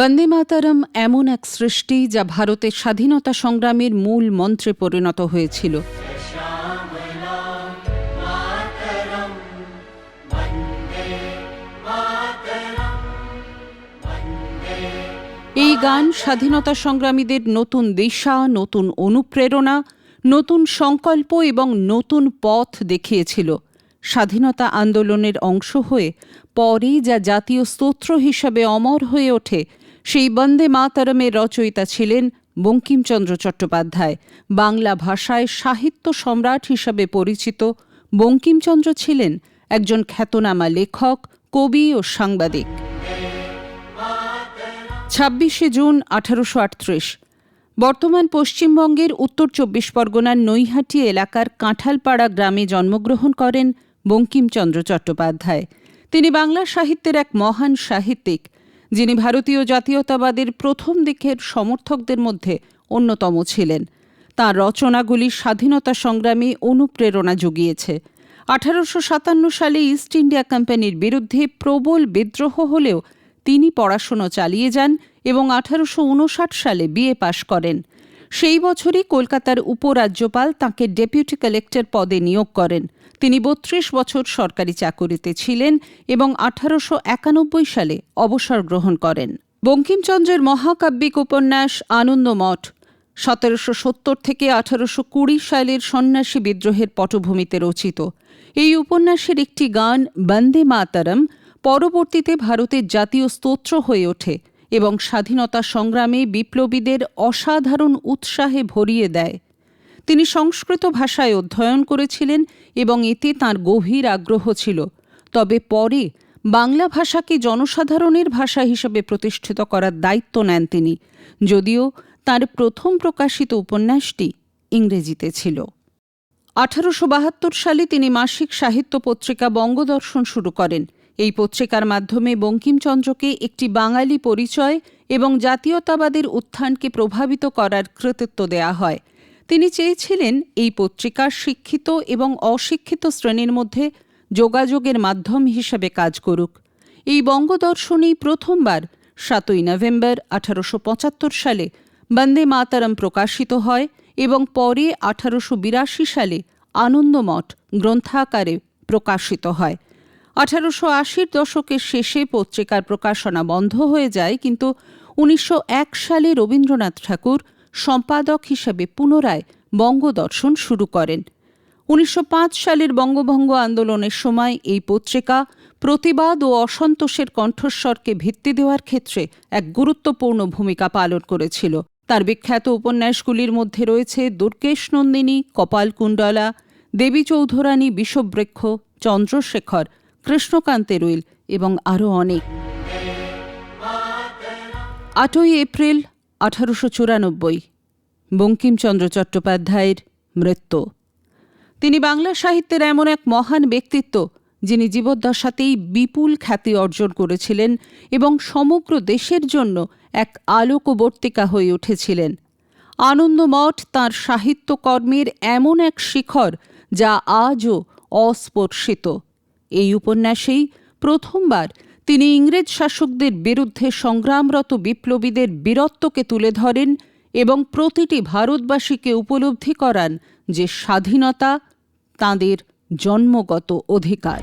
বন্দে মাতারম এমন এক সৃষ্টি যা ভারতের স্বাধীনতা সংগ্রামের মূল মন্ত্রে পরিণত হয়েছিল। এই গান স্বাধীনতা সংগ্রামীদের নতুন দিশা, নতুন অনুপ্রেরণা, নতুন সংকল্প এবং নতুন পথ দেখিয়েছিল। স্বাধীনতা আন্দোলনের অংশ হয়ে পরে যা জাতীয় স্তোত্র হিসাবে অমর হয়ে ওঠে সেই বন্দে মাতারমের রচয়িতা ছিলেন বঙ্কিমচন্দ্র চট্টোপাধ্যায়। বাংলা ভাষায় সাহিত্য সম্রাট হিসাবে পরিচিত বঙ্কিমচন্দ্র ছিলেন একজন খ্যাতনামা লেখক, কবি ও সাংবাদিক। ছাব্বিশে জুন আঠারোশো আটত্রিশ। বর্তমান পশ্চিমবঙ্গের উত্তর চব্বিশ পরগনার নৈহাটি এলাকার কাঁঠালপাড়া গ্রামে জন্মগ্রহণ করেন বঙ্কিমচন্দ্র চট্টোপাধ্যায়। তিনি বাংলা সাহিত্যের এক মহান সাহিত্যিক। যিনি ভারতীয় জাতীয়তাবাদের প্রথম দিকের সমর্থকদের মধ্যে অন্যতম ছিলেন। তাঁর রচনাগুলি স্বাধীনতা সংগ্রামী অনুপ্রেরণা জুগিয়েছে। আঠারোশো সাতান্ন সালে ইস্ট ইন্ডিয়া কোম্পানির বিরুদ্ধে প্রবল বিদ্রোহ হলেও তিনি পড়াশুনো চালিয়ে যান এবং আঠারোশো উনষাট সালে বিএ পাশ করেন। সেই বছরই কলকাতার উপরাজ্যপাল তাঁকে ডেপুটি কালেক্টর পদে নিয়োগ করেন। তিনি বত্রিশ বছর সরকারি চাকুরিতে ছিলেন এবং আঠারোশো একানব্বই সালে অবসর গ্রহণ করেন। বঙ্কিমচন্দ্রের মহাকাব্যিক উপন্যাস আনন্দমঠ সতেরোশো সত্তর থেকে আঠারোশো কুড়ি সালের সন্ন্যাসী বিদ্রোহের পটভূমিতে রচিত। এই উপন্যাসের একটি গান, বন্দে মাতারম পরবর্তীতে ভারতের জাতীয় স্তোত্র হয়ে ওঠে। এবং স্বাধীনতা সংগ্রামে বিপ্লবীদের অসাধারণ উৎসাহে ভরিয়ে দেয়। তিনি সংস্কৃত ভাষায় অধ্যয়ন করেছিলেন এবং এতে তার গভীর আগ্রহ ছিল। তবে পরে বাংলা ভাষাকে জনসাধারণের ভাষা হিসেবে প্রতিষ্ঠিত করার দায়িত্ব নেন তিনি। যদিও তার প্রথম প্রকাশিত উপন্যাসটি ইংরেজিতে ছিল। আঠারোশো বাহাত্তর সালে তিনি মাসিক সাহিত্য পত্রিকা বঙ্গদর্শন শুরু করেন। এই পত্রিকার মাধ্যমে বঙ্কিমচন্দ্রকে একটি বাঙালি পরিচয় এবং জাতীয়তাবাদের উত্থানকে প্রভাবিত করার কৃতিত্ব দেয়া হয়। তিনি চেয়েছিলেন এই পত্রিকা শিক্ষিত এবং অশিক্ষিত শ্রেণির মধ্যে যোগাযোগের মাধ্যম হিসেবে কাজ করুক। এই বঙ্গদর্শনেই প্রথমবার সাতই নভেম্বর আঠারোশো পঁচাত্তর সালে বন্দে মাতারম প্রকাশিত হয় এবং পরে আঠারোশো বিরাশি সালে আনন্দমঠ গ্রন্থাকারে প্রকাশিত হয়। আঠারোশো আশির দশকের শেষে পত্রিকার প্রকাশনা বন্ধ হয়ে যায়, কিন্তু উনিশশো এক সালে রবীন্দ্রনাথ ঠাকুর সম্পাদক হিসেবে পুনরায় বঙ্গদর্শন শুরু করেন। উনিশশো পাঁচ সালের বঙ্গভঙ্গ আন্দোলনের সময় এই পত্রিকা প্রতিবাদ ও অসন্তোষের কণ্ঠস্বরকে ভিত্তি দেওয়ার ক্ষেত্রে এক গুরুত্বপূর্ণ ভূমিকা পালন করেছিল। তার বিখ্যাত উপন্যাসগুলির মধ্যে রয়েছে দুর্গেশ নন্দিনী কপালকুণ্ডলা দেবী চৌধুরানী, বিষবৃক্ষ, চন্দ্রশেখর কৃষ্ণকান্তের উইল এবং আরও অনেক। আটই এপ্রিল আঠারোশো চুরানব্বই, বঙ্কিমচন্দ্র চট্টোপাধ্যায়ের মৃত্যু। তিনি বাংলা সাহিত্যের এমন এক মহান ব্যক্তিত্ব যিনি জীবদ্দশাতেই বিপুল খ্যাতি অর্জন করেছিলেন এবং সমগ্র দেশের জন্য এক আলোকবর্তিকা হয়ে উঠেছিলেন। আনন্দমঠ তাঁর সাহিত্যকর্মের এমন এক শিখর যা আজও অস্পর্শিত। এই উপন্যাসেই প্রথমবার তিনি ইংরেজ শাসকদের বিরুদ্ধে সংগ্রামরত বিপ্লবীদের বীরত্বকে তুলে ধরেন এবং প্রতিটি ভারতবাসীকে উপলব্ধি করান যে স্বাধীনতা তাঁদের জন্মগত অধিকার।